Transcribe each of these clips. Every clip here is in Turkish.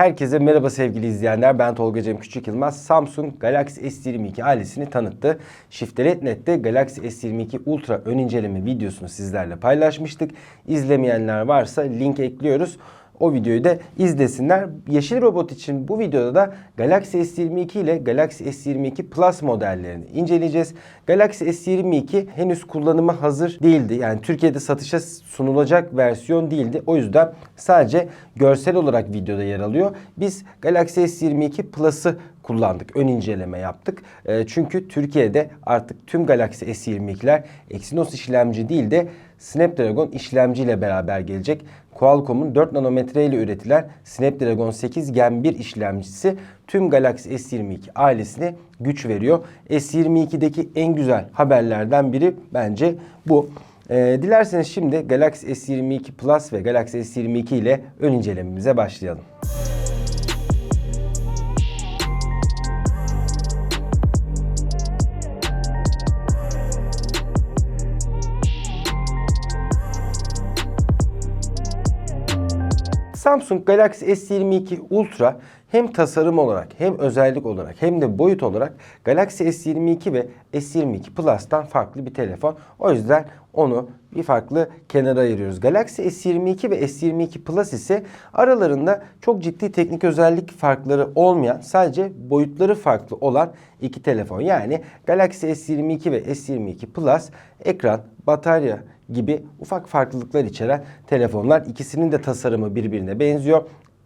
Herkese merhaba sevgili izleyenler. Ben Tolga Cem Küçük Yılmaz. Samsung Galaxy S22 ailesini tanıttı. Şiftelet.net'te Galaxy S22 Ultra ön inceleme videosunu sizlerle paylaşmıştık. İzlemeyenler varsa link ekliyoruz. O videoyu da izlesinler. Yeşil Robot için bu videoda da Galaxy S22 ile Galaxy S22 Plus modellerini inceleyeceğiz. Galaxy S22 henüz kullanıma hazır değildi. Yani Türkiye'de satışa sunulacak versiyon değildi. O yüzden sadece görsel olarak videoda yer alıyor. Biz Galaxy S22 Plus'ı kullandık. Ön inceleme yaptık. E, çünkü Türkiye'de artık tüm Galaxy S22'ler Exynos işlemci değil de Snapdragon işlemci ile beraber gelecek. Qualcomm'un 4 nanometre ile üretilen Snapdragon 8 Gen 1 işlemcisi tüm Galaxy S22 ailesine güç veriyor. S22'deki en güzel haberlerden biri bence bu. Ee, dilerseniz şimdi Galaxy S22 Plus ve Galaxy S22 ile ön incelememize başlayalım. Samsung Galaxy S22 Ultra hem tasarım olarak hem özellik olarak hem de boyut olarak Galaxy S22 ve S22 Plus'tan farklı bir telefon. O yüzden onu bir farklı kenara ayırıyoruz. Galaxy S22 ve S22 Plus ise aralarında çok ciddi teknik özellik farkları olmayan sadece boyutları farklı olan iki telefon. Yani Galaxy S22 ve S22 Plus ekran, batarya gibi ufak farklılıklar içeren telefonlar. İkisinin de tasarımı birbirine benziyor.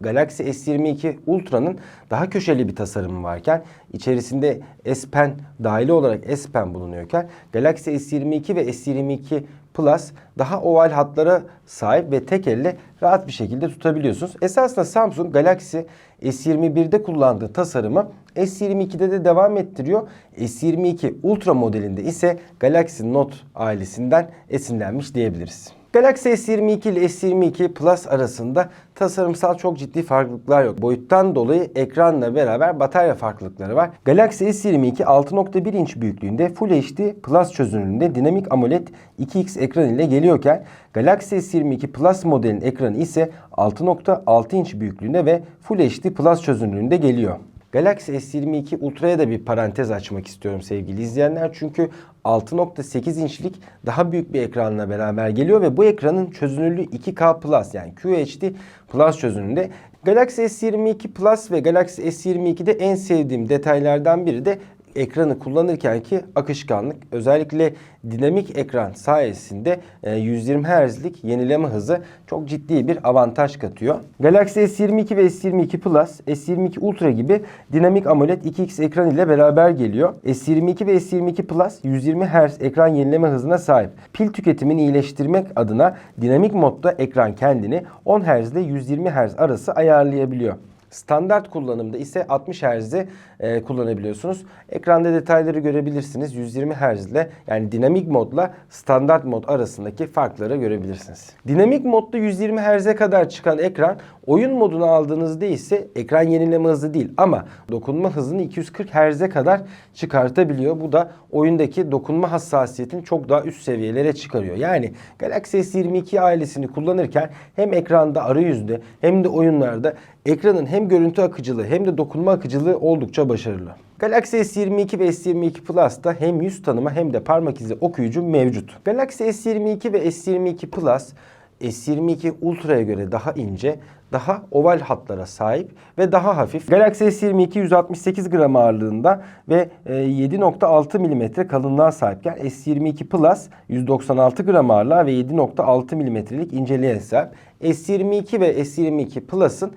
Galaxy S22 Ultra'nın daha köşeli bir tasarımı varken içerisinde S Pen dahili olarak S Pen bulunuyorken Galaxy S22 ve S22 Plus daha oval hatlara sahip ve tek elle rahat bir şekilde tutabiliyorsunuz. Esasında Samsung Galaxy S21'de kullandığı tasarımı S22'de de devam ettiriyor. S22 Ultra modelinde ise Galaxy Note ailesinden esinlenmiş diyebiliriz. Galaxy S22 ile S22 Plus arasında tasarımsal çok ciddi farklılıklar yok. Boyuttan dolayı ekranla beraber batarya farklılıkları var. Galaxy S22 6.1 inç büyüklüğünde Full HD Plus çözünürlüğünde dinamik AMOLED 2X ekran ile geliyorken Galaxy S22 Plus modelin ekranı ise 6.6 inç büyüklüğünde ve Full HD Plus çözünürlüğünde geliyor. Galaxy S22 Ultra'ya da bir parantez açmak istiyorum sevgili izleyenler. Çünkü 6.8 inçlik daha büyük bir ekranla beraber geliyor ve bu ekranın çözünürlüğü 2K Plus yani QHD Plus çözünürlüğünde. Galaxy S22 Plus ve Galaxy S22'de en sevdiğim detaylardan biri de ekranı kullanırken ki akışkanlık özellikle dinamik ekran sayesinde 120 Hz'lik yenileme hızı çok ciddi bir avantaj katıyor. Galaxy S22 ve S22 Plus, S22 Ultra gibi dinamik AMOLED 2X ekran ile beraber geliyor. S22 ve S22 Plus 120 Hz ekran yenileme hızına sahip. Pil tüketimini iyileştirmek adına dinamik modda ekran kendini 10 Hz ile 120 Hz arası ayarlayabiliyor. Standart kullanımda ise 60 Hz'i e, kullanabiliyorsunuz. Ekranda detayları görebilirsiniz. 120 Hz ile yani dinamik modla standart mod arasındaki farkları görebilirsiniz. Dinamik modda 120 Hz'e kadar çıkan ekran oyun modunu aldığınızda ise ekran yenileme hızı değil ama dokunma hızını 240 Hz'e kadar çıkartabiliyor. Bu da oyundaki dokunma hassasiyetini çok daha üst seviyelere çıkarıyor. Yani Galaxy S22 ailesini kullanırken hem ekranda arayüzde hem de oyunlarda ekranın hem görüntü akıcılığı hem de dokunma akıcılığı oldukça başarılı. Galaxy S22 ve S22 Plus'ta hem yüz tanıma hem de parmak izi okuyucu mevcut. Galaxy S22 ve S22 Plus S22 Ultra'ya göre daha ince, daha oval hatlara sahip ve daha hafif. Galaxy S22 168 gram ağırlığında ve 7.6 mm kalınlığa sahipken S22 Plus 196 gram ağırlığa ve 7.6 mm'lik inceliğe sahip. S22 ve S22 Plus'ın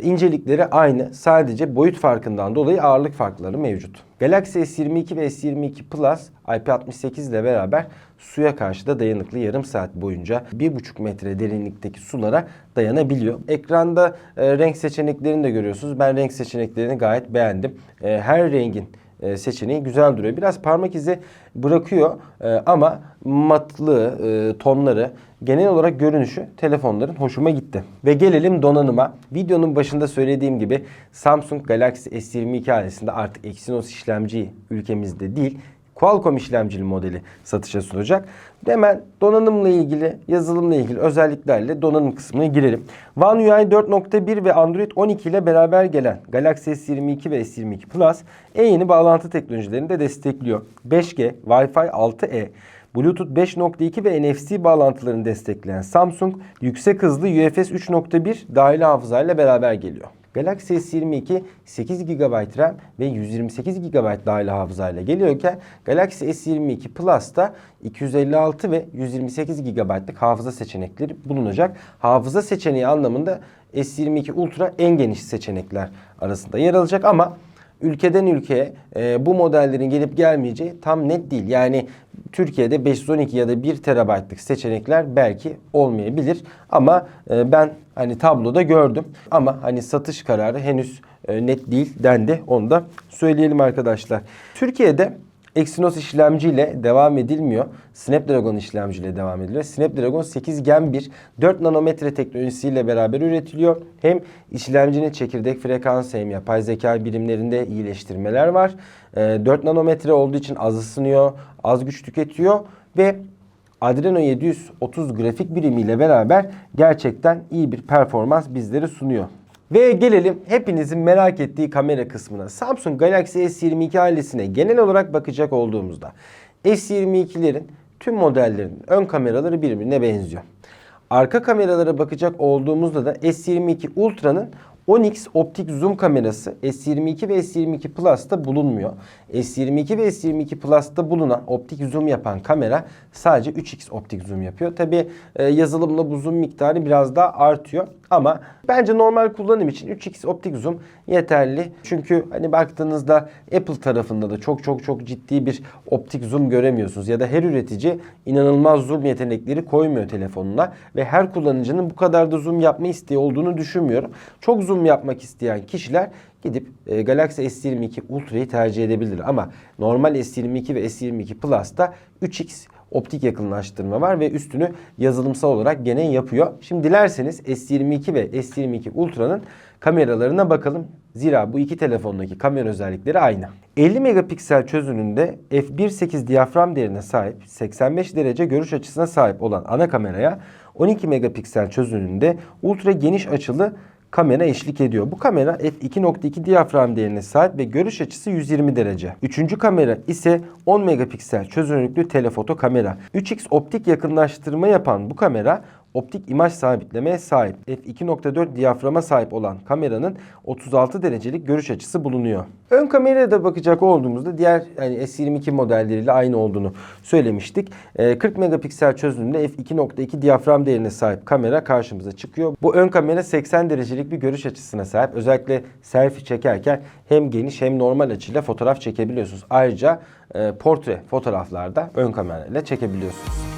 incelikleri aynı. Sadece boyut farkından dolayı ağırlık farkları mevcut. Galaxy S22 ve S22 Plus IP68 ile beraber suya karşı da dayanıklı yarım saat boyunca 1,5 metre derinlikteki sulara dayanabiliyor. Ekranda e, renk seçeneklerini de görüyorsunuz. Ben renk seçeneklerini gayet beğendim. E, her rengin e, seçeneği güzel duruyor. Biraz parmak izi bırakıyor e, ama matlı e, tonları genel olarak görünüşü telefonların hoşuma gitti. Ve gelelim donanıma. Videonun başında söylediğim gibi Samsung Galaxy S22 ailesinde artık Exynos işlemci ülkemizde değil Qualcomm işlemcili modeli satışa sunacak. Hemen donanımla ilgili, yazılımla ilgili özelliklerle donanım kısmına girelim. One UI 4.1 ve Android 12 ile beraber gelen Galaxy S22 ve S22 Plus en yeni bağlantı teknolojilerini de destekliyor. 5G, Wi-Fi 6E, Bluetooth 5.2 ve NFC bağlantılarını destekleyen Samsung yüksek hızlı UFS 3.1 dahili hafızayla beraber geliyor. Galaxy S22 8 GB RAM ve 128 GB dahili hafızayla geliyorken Galaxy S22 Plus'ta 256 ve 128 GB'lık hafıza seçenekleri bulunacak. Hafıza seçeneği anlamında S22 Ultra en geniş seçenekler arasında yer alacak ama ülkeden ülkeye e, bu modellerin gelip gelmeyeceği tam net değil. Yani Türkiye'de 512 ya da 1 terabaytlık seçenekler belki olmayabilir. Ama e, ben hani tabloda gördüm. Ama hani satış kararı henüz e, net değil dendi. Onu da söyleyelim arkadaşlar. Türkiye'de Exynos işlemciyle devam edilmiyor. Snapdragon işlemciyle devam ediliyor. Snapdragon 8 Gen 1 4 nanometre teknolojisiyle beraber üretiliyor. Hem işlemcinin çekirdek frekansı hem yapay zeka birimlerinde iyileştirmeler var. 4 nanometre olduğu için az ısınıyor, az güç tüketiyor ve Adreno 730 grafik birimiyle beraber gerçekten iyi bir performans bizlere sunuyor. Ve gelelim hepinizin merak ettiği kamera kısmına. Samsung Galaxy S22 ailesine genel olarak bakacak olduğumuzda S22'lerin tüm modellerinin ön kameraları birbirine benziyor. Arka kameralara bakacak olduğumuzda da S22 Ultra'nın 10x optik zoom kamerası S22 ve S22 Plus'ta bulunmuyor. S22 ve S22 Plus'ta bulunan optik zoom yapan kamera sadece 3x optik zoom yapıyor. Tabi e, yazılımla bu zoom miktarı biraz daha artıyor. Ama bence normal kullanım için 3x optik zoom yeterli. Çünkü hani baktığınızda Apple tarafında da çok çok çok ciddi bir optik zoom göremiyorsunuz. Ya da her üretici inanılmaz zoom yetenekleri koymuyor telefonuna. Ve her kullanıcının bu kadar da zoom yapma isteği olduğunu düşünmüyorum. Çok zoom yapmak isteyen kişiler gidip e, Galaxy S22 Ultra'yı tercih edebilir. Ama normal S22 ve S22 Plus'ta 3x optik yakınlaştırma var ve üstünü yazılımsal olarak gene yapıyor. Şimdi dilerseniz S22 ve S22 Ultra'nın kameralarına bakalım. Zira bu iki telefondaki kamera özellikleri aynı. 50 megapiksel çözünürlüğünde f1.8 diyafram değerine sahip 85 derece görüş açısına sahip olan ana kameraya 12 megapiksel çözünürlüğünde ultra geniş açılı kamera eşlik ediyor. Bu kamera f2.2 diyafram değerine sahip ve görüş açısı 120 derece. Üçüncü kamera ise 10 megapiksel çözünürlüklü telefoto kamera. 3x optik yakınlaştırma yapan bu kamera optik imaj sabitlemeye sahip. f2.4 diyaframa sahip olan kameranın 36 derecelik görüş açısı bulunuyor. Ön kameraya da bakacak olduğumuzda diğer yani S22 modelleriyle aynı olduğunu söylemiştik. 40 megapiksel çözünürlüğünde f2.2 diyafram değerine sahip kamera karşımıza çıkıyor. Bu ön kamera 80 derecelik bir görüş açısına sahip. Özellikle selfie çekerken hem geniş hem normal açıyla fotoğraf çekebiliyorsunuz. Ayrıca e, portre fotoğraflarda ön kamerayla çekebiliyorsunuz.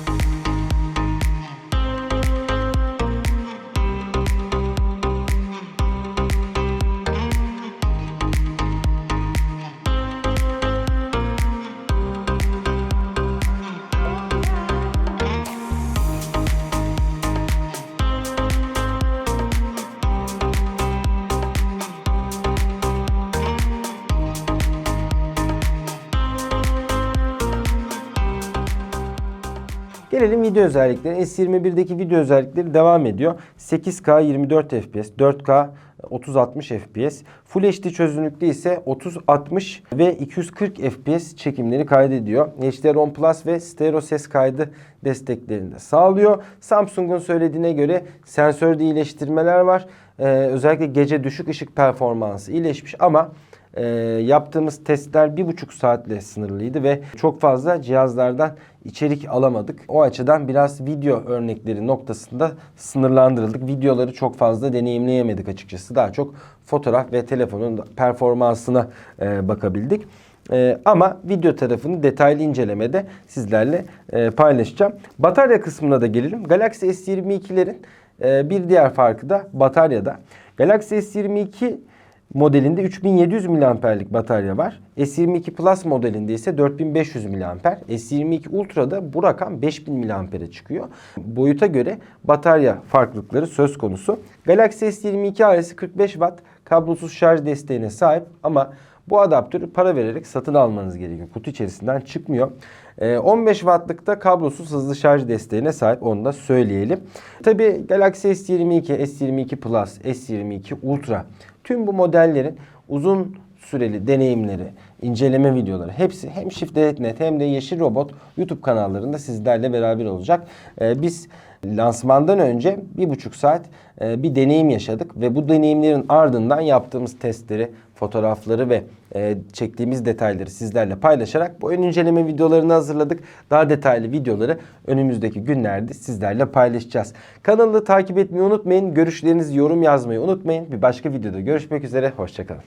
Gelelim video özelliklerine. S21'deki video özellikleri devam ediyor. 8K 24 FPS, 4K 30-60 FPS. Full HD çözünürlükte ise 30-60 ve 240 FPS çekimleri kaydediyor. HDR10 Plus ve stereo ses kaydı desteklerini de sağlıyor. Samsung'un söylediğine göre sensörde iyileştirmeler var. Ee, özellikle gece düşük ışık performansı iyileşmiş ama e, yaptığımız testler bir buçuk saatle sınırlıydı ve çok fazla cihazlardan içerik alamadık. O açıdan biraz video örnekleri noktasında sınırlandırıldık. Videoları çok fazla deneyimleyemedik açıkçası. Daha çok fotoğraf ve telefonun performansına e, bakabildik. E, ama video tarafını detaylı incelemede sizlerle e, paylaşacağım. Batarya kısmına da gelelim. Galaxy S22'lerin e, bir diğer farkı da bataryada. Galaxy S22 modelinde 3700 mAh'lik batarya var. S22 Plus modelinde ise 4500 mAh. S22 Ultra'da bu rakam 5000 mAh'e çıkıyor. Boyuta göre batarya farklılıkları söz konusu. Galaxy S22 ailesi 45 Watt kablosuz şarj desteğine sahip ama Bu adaptörü para vererek satın almanız gerekiyor. Kutu içerisinden çıkmıyor. Ee, 15 wattlıkta kablosuz hızlı şarj desteğine sahip onu da söyleyelim. Tabi Galaxy S22, S22 Plus, S22 Ultra tüm bu modellerin uzun süreli deneyimleri, inceleme videoları hepsi hem Shift.net hem de Yeşil Robot YouTube kanallarında sizlerle beraber olacak. Ee, biz lansmandan önce bir buçuk saat e, bir deneyim yaşadık ve bu deneyimlerin ardından yaptığımız testleri, fotoğrafları ve e, çektiğimiz detayları sizlerle paylaşarak bu ön inceleme videolarını hazırladık. Daha detaylı videoları önümüzdeki günlerde sizlerle paylaşacağız. Kanalı takip etmeyi unutmayın. Görüşlerinizi yorum yazmayı unutmayın. Bir başka videoda görüşmek üzere. Hoşçakalın.